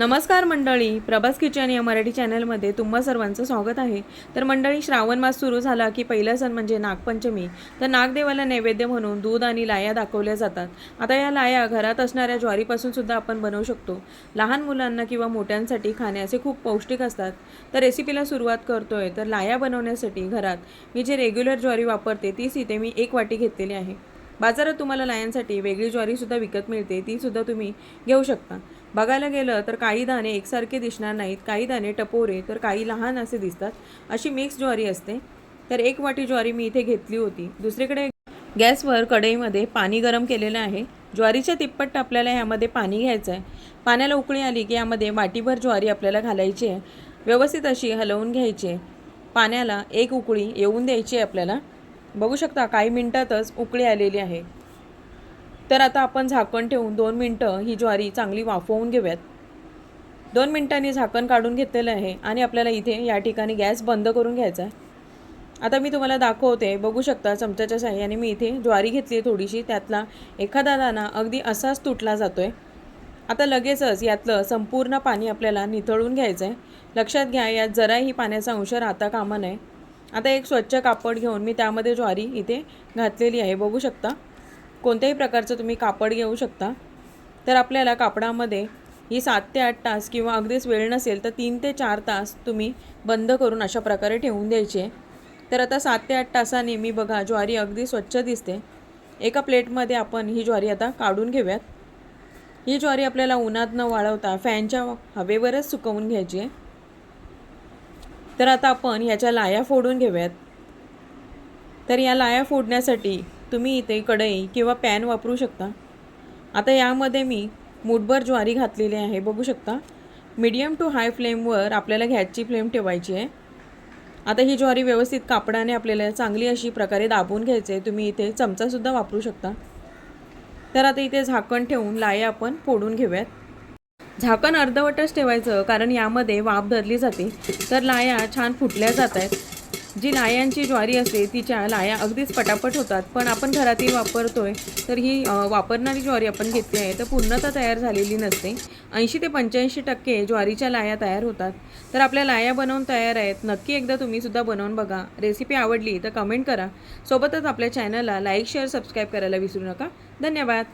नमस्कार मंडळी प्रभास किचन या मराठी चॅनलमध्ये तुम्हा सर्वांचं स्वागत आहे. तर मंडळी श्रावण मास सुरू झाला की पहिला सण म्हणजे नागपंचमी. तर नागदेवाला नैवेद्य म्हणून दूध आणि लाया दाखवल्या जातात. आता या लाया घरात असणाऱ्या ज्वारीपासून सुद्धा आपण बनवू शकतो. लहान मुलांना किंवा मोठ्यांसाठी खाण्याचे खूप पौष्टिक असतात. तर रेसिपीला सुरुवात करतोय. तर लाया बनवण्यासाठी घरात मी जे रेग्युलर ज्वारी वापरते तीच इथे मी एक वाटी घेतलेली आहे. बाजारात तुम्हाला लायांसाठी वेगळी ज्वारीसुद्धा विकत मिळते तीसुद्धा तुम्ही घेऊ शकता. बघायला गेलं तर काही दाणे एकसारखे दिसणार नाहीत काही दाणे टपोरे तर काही लहान असे दिसतात. अशी मिक्स ज्वारी असते. तर एक वाटी ज्वारी मी इथे घेतली होती. दुसरीकडे गॅसवर कढईमध्ये पाणी गरम केलेलं आहे. ज्वारीच्या तिप्पट आपल्याला ह्यामध्ये पाणी घ्यायचं आहे पाण्याला उकळी आली की यामध्ये वाटीभर ज्वारी आपल्याला घालायची आहे. व्यवस्थित अशी हलवून घ्यायची आहे. पाण्याला एक उकळी येऊन द्यायची आहे आपल्याला. बघू शकता काही मिनटातच उकळी आलेली आहे. तर आता आपण झाकण ठेवून दोन मिनटं ही ज्वारी चांगली वाफवून घेऊयात. दोन मिनटांनी झाकण काढून घेतलेलं आहे आणि आपल्याला इथे या ठिकाणी गॅस बंद करून घ्यायचा आहे. आता मी तुम्हाला दाखवते बघू शकता चमच्याच्या साह्याने मी इथे ज्वारी घेतली आहे थोडीशी त्यातला एखादा दाणा अगदी असाच तुटला जातो आहे आता लगेचच यातलं संपूर्ण पाणी आपल्याला निथळून घ्यायचं आहे लक्षात घ्या यात जराही पाण्याचा अंश राहता कामा नये. आता एक स्वच्छ कापड घेऊन मी त्यामध्ये ज्वारी इथे घातलेली आहे. बघू शकता. कोणत्याही प्रकारचं तुम्ही कापड घेऊ शकता. तर आपल्याला कापडामध्ये ही सात ते आठ तास किंवा अगदीच वेळ नसेल तर तीन ते चार तास तुम्ही बंद करून अशा प्रकारे ठेवून द्यायचे. तर आता सात ते आठ तासांनी मी बघा ज्वारी अगदी स्वच्छ दिसते. एका प्लेटमध्ये आपण ही ज्वारी आता काढून घेऊयात. ही ज्वारी आपल्याला उन्हात न वाळवता फॅनच्या हवेवरच सुकवून घ्यायची आहे. तर आता आपण ह्याच्या लाया फोडून घेऊयात. तर या लाया फोडण्यासाठी तुम्ही इथे कढई किंवा पॅन वापरू शकता. आता यामध्ये मी मुठभर ज्वारी घातलेली आहे बघू शकता. मीडियम टू हाय फ्लेमवर आपल्याला गॅसची फ्लेम ठेवायची आहे. आता ही ज्वारी व्यवस्थित कापडाने आपल्याला चांगली अशी प्रकारे दाबून घ्यायचे तुम्ही इथे चमचासुद्धा वापरू शकता. तर आता इथे झाकण ठेवून लाया आपण फोडून घेऊयात. झाकण अर्धवटच ठेवायचं कारण यामध्ये वाफ धरली जाते. तर लाया छान फुटल्या जात आहेत. जी लायांची ज्वारी असते तिच्या लाया अगदीच पटापट होतात. पण आपण घरातील वापरतोय तर ही वापरणारी ज्वारी आपण घेतली आहे तर पूर्णतः तयार झालेली नसते. ऐंशी ते पंच्याऐंशी टक्के ज्वारीच्या लाया तयार होतात. तर आपल्या लाया बनवून तयार आहेत. नक्की एकदा तुम्हीसुद्धा बनवून बघा. रेसिपी आवडली तर कमेंट करा. सोबतच आपल्या चॅनलला लाईक शेअर सबस्क्राईब करायला विसरू नका. धन्यवाद.